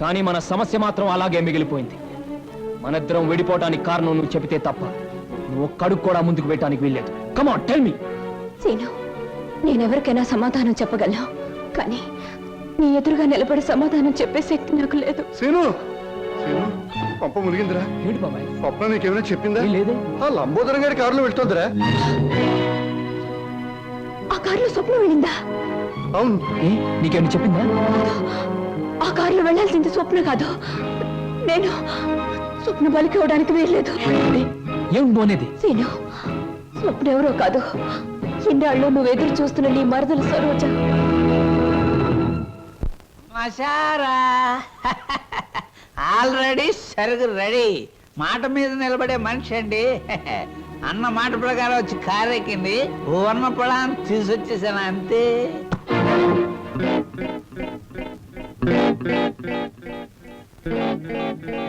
కానీ మన సమస్య మాత్రం అలాగే మిగిలిపోయింది. మనిద్దరం విడిపోవటానికి కారణం నువ్వు చెబితే తప్ప నువ్వు ఒక్కడుగు కూడా ముందుకు పెట్టడానికి వీల్లేదు. Come on tell me Seenu నేనెవరికైనా సమాధానం చెప్పగలను. కానీ నీ ఎదురుగా నిలబడి సమాధానం చెప్పే శక్తి నాకు లేదు. సీను సీను పంప మునిగిందిరా. ఏంటి బాబాయ్? స్వప్న నీకేమైనా చెప్పిందా? ఏం లేదే. ఆ లంబోదరం గారి కారులో వెళ్తుందిరా. ఆ కారులో స్వప్నం వెళ్ళిందా? అవును. ఏ నీకేమైనా చెప్పిందా? ఆ కారులో వెళ్ళాల్సింది స్వప్న కాదు. నేను స్వప్న బలికి ఇవ్వడానికి వీల్లేదు. ఏ, పోనేది సీను స్వప్న ఎవరో కాదు. ఇన్నాళ్ళు నువ్వు ఎదురు చూస్తున్న నీ మరదలు సరోజ. మసారా ఆల్రెడీ సరుగు రెడీ. మాట మీద నిలబడే మనిషి అండి. అన్న మాట ప్రకారం వచ్చి కారెక్కింది ఉన్న పొలాన్ని తీసుకొచ్చేసాను అంతే.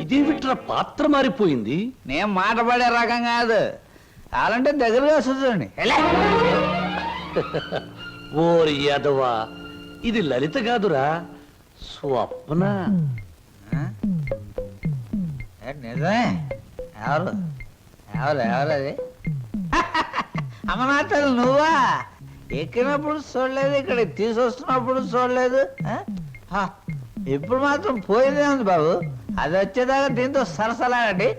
ఇదేమిట్రా పాత్ర మారిపోయింది? నేను మాట పడే రకం కాదు. కావాలంటే దగ్గరగా చూడండి. ఓరి యాదవా ఇది లలిత కాదురా స్వప్న. నిజమే. ఎవరు? ఎవరు ఎవరు అది? నువ్వా? ఎక్కినప్పుడు చూడలేదు ఇక్కడ తీసుకొస్తున్నప్పుడు చూడలేదు ఇప్పుడు మాత్రం పోయిందే ఉంది బాబు. అది వచ్చేదాకా దీంతో సరసలాడండి.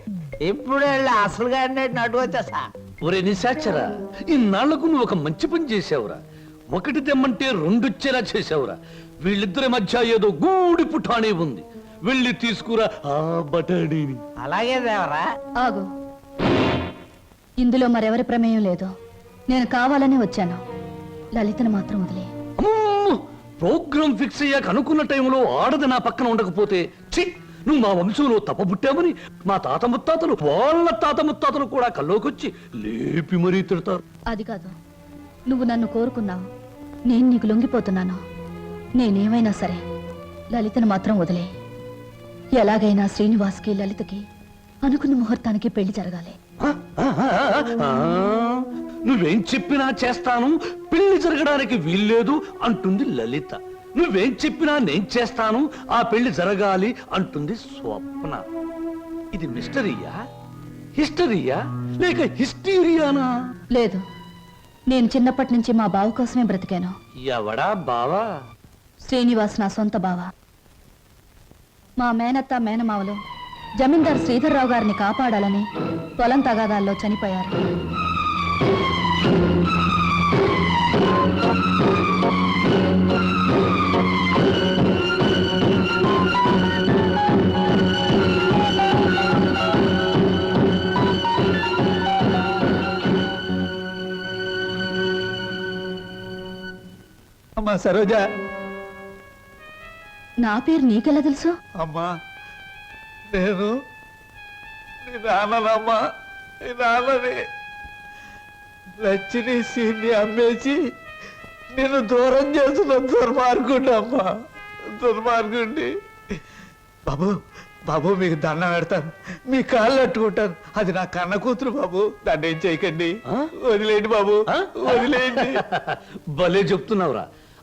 ఇప్పుడు వెళ్ళి అసలు గాడినట్టు నటు వచ్చేసా ఒరే నిశాచరా ఇన్నాళ్ళకు నువ్వు ఒక మంచి పని చేసావురా ఒకటి తెమ్మంటే రెండొచ్చేలా చేసావురా వీళ్ళిద్దరి మధ్య ఏదో గూడి పుఠానే ఉంది. వెళ్ళి తీసుకురా ఆ బటాడీని అలాగే దేవరా. ఆగు. ఇందులో మరెవరి ప్రమేయం లేదు. నేను కావాలని వచ్చాను. లలితను మాత్రం వదిలే. అమ్మో! ప్రోగ్రాం ఫిక్స్ అయ్యాక అనుకున్న టైంలో ఆడది నా పక్కన ఉండకపోతే ఛీ! నువ్వు మా వంశంలో తప్పబుట్టామని మా తాత ముత్తాతలు వాళ్ళ తాత ముత్తాతలు కూడా కల్లోకొచ్చి లేపి మరీ తిడతారు. అది కాదు. నువ్వు నన్ను కోరుకున్నావు నేను నీకు లొంగిపోతున్నాను? నేనేమైనా సరే లలితను మాత్రం వదిలే. ఎలాగైనా శ్రీనివాస్కి లలితకి అనుకున్న ముహూర్తానికి పెళ్ళి జరగాలి. నువ్వేం చెప్పినా చేస్తాను పెళ్ళి జరగడానికి వీల్లేదు అంటుంది లలిత. నువ్వేం చెప్పినా నేను చేస్తాను ఆ పెళ్ళి జరగాలి అంటుంది స్వప్న. ఇది మిస్టరీయా? హిస్టరీయా? లేక హిస్టీరియానా? లేదు. నేను చిన్నప్పటి నుంచి మా బావ కోసమే బ్రతికాను. ఎవడా బావా? శ్రీనివాస్ నా సొంత బావ. మా మేనత్త మేనమావలు జమీందార్ శ్రీధర్రావు గారిని కాపాడాలని పొలం తగాదాల్లో చనిపోయారు. అమ్మా సరోజ. నా పేరు నీకెలా తెలుసు? అమ్మా నేను నీ నాన్ననమ్మా నీ నాన్నని. లచ్చిని సీన్ని అమ్మేసి నేను దూరం చేసిన దుర్మార్గుండి అమ్మా. దుర్మార్గుండి బాబు బాబు మీకు దండం పెడతాను. మీ కాళ్ళు అట్టుకుంటాను. అది నా కన్న కూతురు బాబు. దాన్ని ఏం చేయకండి. ఆ? వదిలేయండి బాబు? వదిలేయండి. భలే చెప్తున్నావురా.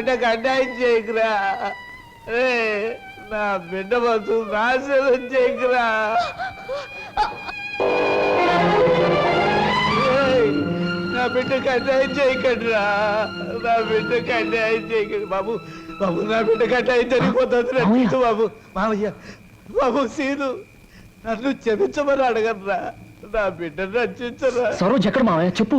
బిడ్డకు అన్యాయం చేయకురా. రే నా బిడ్డ బతు నాశనం చేయకురా. నా బిడ్డకు అన్యాయం చేయకండిరా. నా బిడ్డకు అన్యాయం చేయకండి బాబు. బాబు నా బిడ్డకు అన్యాయం జరిగిపోతుంది బాబు. మామయ్య బాబు సీను నన్ను క్షమించమని అడగరా నా బిడ్డను రక్షించరా. సరోజ్ ఎక్కడ మావయ్య చెప్పు.